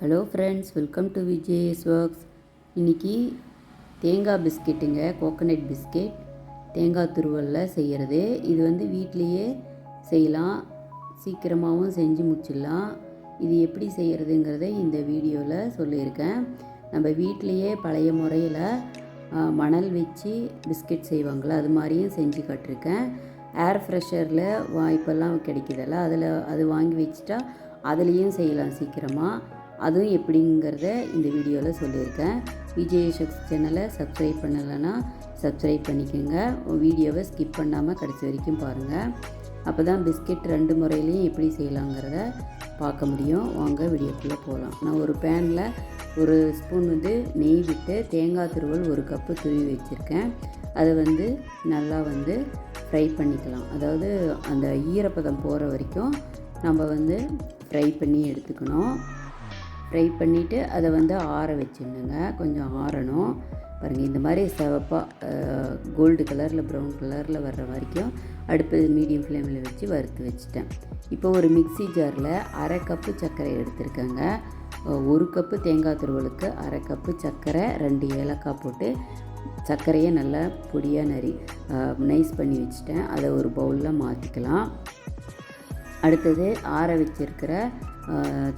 Hello friends welcome to VJS works இன்றைக்கி தேங்காய் பிஸ்கெட்டுங்க coconut biscuit தேங்காய் துருவலில் செய்கிறது இது வந்து வீட்லேயே செய்யலாம். சீக்கிரமாகவும் செஞ்சு முடிச்சிடலாம். இது எப்படி செய்கிறதுங்கிறத இந்த வீடியோவில் சொல்லியிருக்கேன். நம்ம வீட்லேயே பழைய முறையில் மணல் வச்சு பிஸ்கெட் செய்வாங்கள்ல அது மாதிரியும் செஞ்சு கட்டிருக்கேன் ஏர் ஃப்ரெஷரில் வா இப்போல்லாம் கிடைக்குதல்ல அதில் அது வாங்கி வச்சுட்டா அதுலேயும் செய்யலாம் சீக்கிரமாக அதுவும் எப்படிங்கிறத இந்த வீடியோவில் சொல்லியிருக்கேன். விஜய் ஷக்ஸ் சேனலை சப்ஸ்கிரைப் பண்ணலைன்னா சப்ஸ்கிரைப் பண்ணிக்கோங்க. வீடியோவை ஸ்கிப் பண்ணாமல் கடைசி வரைக்கும் பாருங்கள் அப்போ தான் பிஸ்கெட் ரெண்டு முறையிலையும் எப்படி செய்யலாங்கிறத பார்க்க முடியும். வாங்க வீடியோக்குள்ளே போகலாம் நான் ஒரு பேனில் ஒரு ஸ்பூன் வந்து நெய் விட்டு தேங்காய் துருவல் ஒரு கப்பு துருவி வச்சுருக்கேன். அதை வந்து நல்லா வந்து ஃப்ரை பண்ணிக்கலாம். அதாவது அந்த ஈரப்பதம் போகிற வரைக்கும் நம்ம வந்து ஃப்ரை பண்ணி எடுத்துக்கணும். ஃப்ரை பண்ணிவிட்டு அதை வந்து ஆற வச்சிடணுங்க. கொஞ்சம் ஆறணும். பாருங்கள் இந்த மாதிரி சிவப்பாக கோல்டு கலரில் ப்ரௌன் கலரில் வர்ற வரைக்கும் அடுப்பு மீடியம் ஃப்ளேமில் வச்சு வறுத்து வச்சுட்டேன். இப்போ ஒரு மிக்ஸி ஜாரில் அரை கப்பு சர்க்கரை எடுத்திருக்கேங்க. ஒரு கப்பு தேங்காய் துருவலுக்கு அரை கப்பு சர்க்கரை ரெண்டு ஏலக்காய் போட்டு சர்க்கரையை நல்லா பொடியாக நரி நைஸ் பண்ணி வச்சுட்டேன். அதை ஒரு பவுலில் மாற்றிக்கலாம் அடுத்தது ஆற வச்சிருக்கிற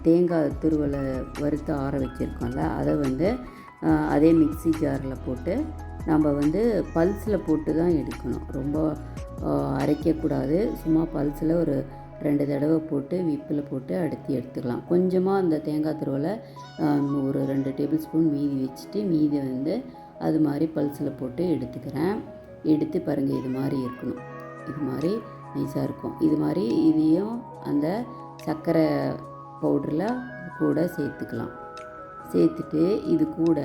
தேங்காய் துருவலை வறுத்து ஆற வச்சுருக்கோம்ல அதை வந்து அதே மிக்ஸி ஜாரில் போட்டு நம்ம வந்து பல்ஸில் போட்டு தான் எடுக்கணும். ரொம்ப அரைக்கக்கூடாது. சும்மா பல்ஸில் ஒரு ரெண்டு தடவை போட்டு விப்பில் போட்டு அடுத்து எடுத்துக்கலாம். கொஞ்சமாக அந்த தேங்காய் துருவலை ஒரு ரெண்டு டேபிள் ஸ்பூன் மீதி வச்சுட்டு மீதி வந்து அது மாதிரி பல்ஸில் போட்டு எடுத்துக்கிறேன். எடுத்து பாருங்கள் இது மாதிரி இருக்கணும். இது மாதிரி நைஸாக இருக்கும். இது மாதிரி இதையும் அந்த சர்க்கரை பவுடரில் கூட சேர்த்துக்கலாம். சேர்த்துட்டு இது கூட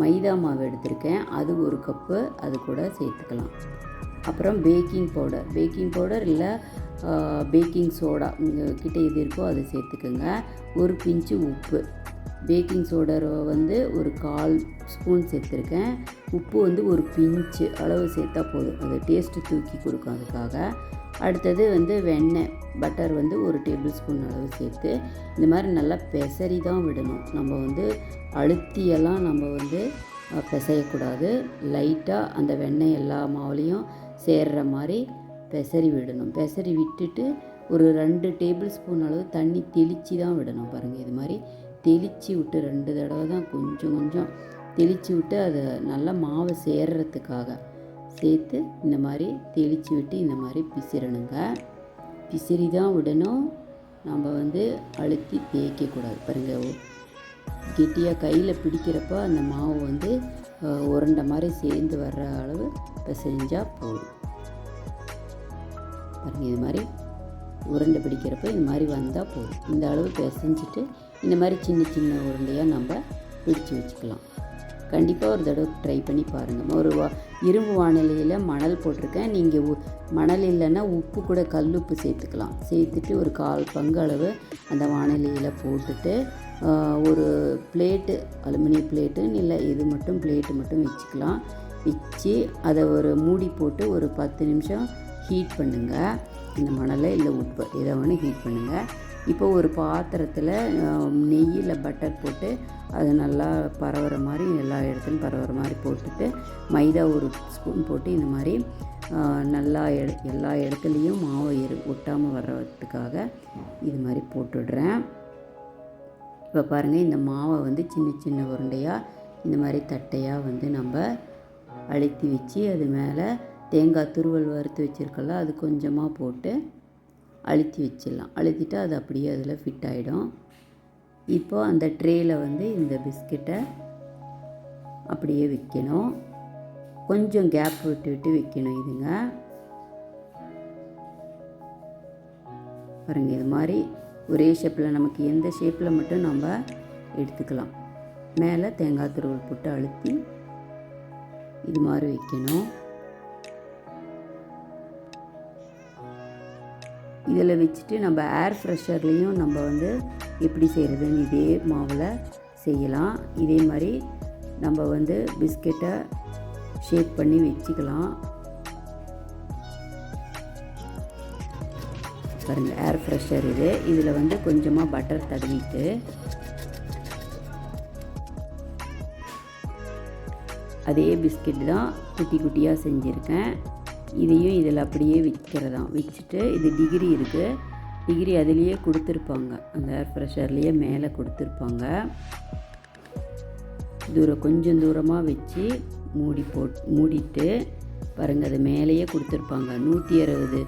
மைதா மாவு எடுத்திருக்கேன். அது ஒரு கப்பு அது கூட சேர்த்துக்கலாம். அப்புறம் பேக்கிங் பவுடர் பேக்கிங் பவுடர் இல்லை பேக்கிங் சோடா உங்கள் கிட்டே எது இருக்கோ அதை சேர்த்துக்கோங்க. ஒரு பிஞ்சு உப்பு. பேக்கிங் சோடாவை வந்து ஒரு கால் ஸ்பூன் சேர்த்துருக்கேன். உப்பு வந்து ஒரு பிஞ்சு அளவு சேர்த்தா போதும். அது டேஸ்ட்டு தூக்கி கொடுக்கும் அதுக்காக. அடுத்தது வந்து வெண்ணெய் பட்டர் வந்து ஒரு டேபிள் ஸ்பூன் அளவு சேர்த்து இந்த மாதிரி நல்லா பெசரி தான் விடணும். நம்ம வந்து அழுத்தியெல்லாம் நம்ம வந்து பிசையக்கூடாது. லைட்டாக அந்த வெண்ணெய் எல்லா மாவுலேயும் சேர்ற மாதிரி பெசரி விடணும். பெசரி விட்டுட்டு ஒரு ரெண்டு டேபிள் ஸ்பூன் அளவு தண்ணி தெளித்து தான் விடணும் பாருங்கள் இது மாதிரி தெளித்து விட்டு ரெண்டு தடவை தான் கொஞ்சம் கொஞ்சம் தெளித்து விட்டு அதை நல்லா மாவு சேர்றதுக்காக சேர்த்து இந்த மாதிரி தெளித்து விட்டு இந்த மாதிரி பிசிறணுங்க. பிசிறி தான் விடணும். நம்ம வந்து அழுத்தி தேய்க்கக்கூடாது பாருங்கள் கெட்டியாக கையில் பிடிக்கிறப்போ அந்த மாவு வந்து உருண்டை மாதிரி சேர்ந்து வர்ற அளவு பிசைஞ்சால் போதும். பாருங்கள் இது மாதிரி உருண்டை பிடிக்கிறப்ப இந்த மாதிரி வந்தால் போதும். இந்த அளவு பிசைஞ்சிட்டு இந்த மாதிரி சின்ன சின்ன உருண்டையாக நம்ம பிடிச்சி வச்சுக்கலாம். கண்டிப்பாக ஒரு தடவை ட்ரை பண்ணி பாருங்கள் ஒரு வா இரும்பு வானிலையில் மணல் போட்டிருக்கேன். நீங்கள் உ மணல் இல்லைன்னா உப்பு கூட கல் உப்பு சேர்த்துக்கலாம். சேர்த்துட்டு ஒரு கால் பங்கு அளவு அந்த வானிலையில் போட்டுட்டு ஒரு பிளேட்டு அலுமினிய பிளேட்டு இல்லை இது மட்டும் பிளேட்டு மட்டும் வச்சுக்கலாம். வச்சு அதை ஒரு மூடி போட்டு ஒரு பத்து நிமிஷம் ஹீட் பண்ணுங்கள் இந்த மணலை இல்லை உப்பு இதை ஒன்று ஹீட் பண்ணுங்கள் இப்போ ஒரு பாத்திரத்தில் நெய்யில் பட்டர் போட்டு அது நல்லா பரவுற மாதிரி எல்லா இடத்துலையும் பரவுற மாதிரி போட்டுட்டு மைதா ஒரு ஸ்பூன் போட்டு இந்த மாதிரி நல்லா எட எல்லா இடத்துலையும் மாவு எரு ஒட்டாமல் வர்றதுக்காக இது மாதிரி போட்டுடுறேன். இப்போ பாருங்கள் இந்த மாவை வந்து சின்ன சின்ன உருண்டையாக இந்த மாதிரி தட்டையாக வந்து நம்ம அழுத்தி வச்சு அது மேலே தேங்காய் துருவல் வறுத்து வச்சுருக்கல அது கொஞ்சமாக போட்டு அழுத்தி வச்சிடலாம். அழுத்திட்டு அது அப்படியே அதில் ஃபிட் ஆகிடும் இப்போ அந்த ட்ரேயில் வந்து இந்த பிஸ்கெட்டை அப்படியே விற்கணும் கொஞ்சம் கேப் விட்டு விட்டு வைக்கணும் இதுங்க. பாருங்கள் இது மாதிரி ஒரே ஷேப்பில் நமக்கு எந்த ஷேப்பில் மட்டும் நம்ம எடுத்துக்கலாம். மேலே தேங்காய் துருவல் போட்டு அழுத்தி இது மாதிரி வைக்கணும். இதில் வச்சுட்டு நம்ம ஏர் ஃப்ரெஷர்லேயும் நம்ம வந்து எப்படி செய்கிறதுன்னு இதே மாவில் செய்யலாம். இதே மாதிரி நம்ம வந்து பிஸ்கெட்டை ஷேக் பண்ணி வச்சுக்கலாம். பாருங்கள் ஏர் ஃப்ரெஷர் இது. இதில் வந்து கொஞ்சமாக பட்டர் தடவிட்டு அதே பிஸ்கெட் தான் குட்டி குட்டியாக செஞ்சுருக்கேன். இதையும் இதில் அப்படியே விற்கிறதாம் விற்றுட்டு இது டிகிரி இருக்குது டிகிரி அதுலேயே கொடுத்துருப்பாங்க. அந்த ஏர் ஃப்ரெஷர்லேயே மேலே கொடுத்துருப்பாங்க. தூரம் கொஞ்சம் தூரமாக வச்சு மூடி போட் மூடிட்டு பாருங்கள் அது மேலேயே கொடுத்துருப்பாங்க. நூற்றி அறுபது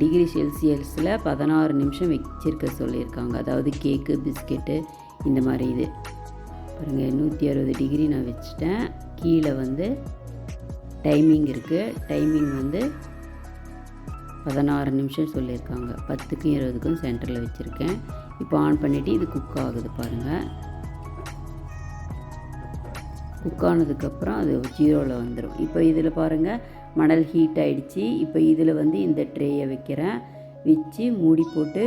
டிகிரி செல்சியஸில் பதினாறு நிமிஷம் வச்சிருக்க சொல்லியிருக்காங்க. அதாவது கேக்கு பிஸ்கெட்டு இந்த மாதிரி இது. பாருங்கள் நூற்றி அறுபது டிகிரி நான் வச்சுட்டேன். கீழே வந்து டைமிங் இருக்குது டைமிங் வந்து பதினாறு நிமிஷம் சொல்லியிருக்காங்க. பத்துக்கும் இருபதுக்கும் சென்டரில் வச்சுருக்கேன். இப்போ ஆன் பண்ணிவிட்டு இது குக் ஆகுது பாருங்கள் குக் ஆனதுக்கப்புறம் அது ஜீரோவில் வந்துடும் இப்போ இதில் பாருங்கள் மணல் ஹீட் ஆகிடுச்சி இப்போ இதில் வந்து இந்த ட்ரேயை வைக்கிறேன். வச்சு மூடி போட்டு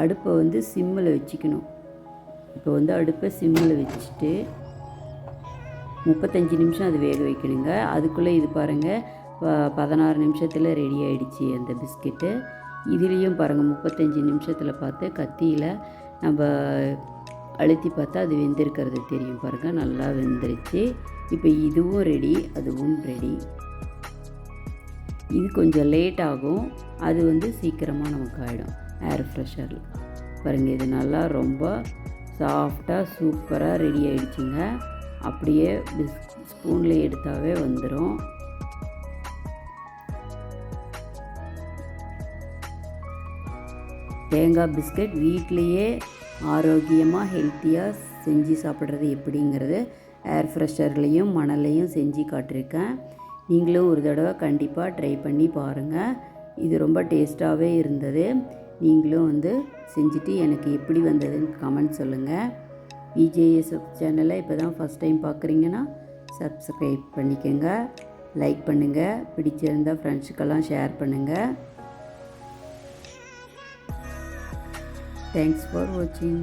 அடுப்பை வந்து சிம்மில் வச்சுக்கணும். இப்போ வந்து அடுப்பை சிம்மில் வச்சுட்டு முப்பத்தஞ்சு நிமிஷம் அது வேக வைக்கணுங்க. அதுக்குள்ளே இது பாருங்கள் பதினாறு நிமிஷத்தில் ரெடி ஆகிடுச்சி அந்த பிஸ்கெட்டு. இதுலேயும் பாருங்கள் முப்பத்தஞ்சு நிமிஷத்தில் பார்த்து கத்தியில் நம்ம அழுத்தி பார்த்தா அது வெந்திருக்கிறது தெரியும் பாருங்கள் நல்லா வெந்துருச்சு. இப்போ இதுவும் ரெடி அதுவும் ரெடி இது கொஞ்சம் லேட் ஆகும். அது வந்து சீக்கிரமாக நமக்கு ஆகிடும் ஏர் ஃப்ரெஷரில் பாருங்கள் இது நல்லா ரொம்ப சாஃப்டாக சூப்பராக ரெடி ஆகிடுச்சிங்க அப்படியே ஸ்பூனில் எடுத்தாவே வந்துடும் தேங்காய் பிஸ்கட் வீட்லேயே ஆரோக்கியமாக ஹெல்த்தியாக செஞ்சு சாப்பிட்றது எப்படிங்கிறது ஏர் ஃப்ரெஷர்லேயும் மணல்லையும் செஞ்சு காட்டியிருக்கேன். நீங்களும் ஒரு தடவை கண்டிப்பாக ட்ரை பண்ணி பாருங்கள் இது ரொம்ப டேஸ்ட்டாகவே இருந்தது. நீங்களும் வந்து செஞ்சுட்டு எனக்கு எப்படி வந்ததுன்னு கமெண்ட் சொல்லுங்கள் விஜேஎஸ்எஃப் சேனலை இப்போ தான் ஃபஸ்ட் டைம் பார்க்குறீங்கன்னா சப்ஸ்கிரைப் பண்ணிக்கோங்க லைக் பண்ணுங்கள் பிடிச்சிருந்தா ஃப்ரெண்ட்ஸுக்கெல்லாம் ஷேர் பண்ணுங்கள் தேங்க்ஸ் ஃபார் வாட்சிங்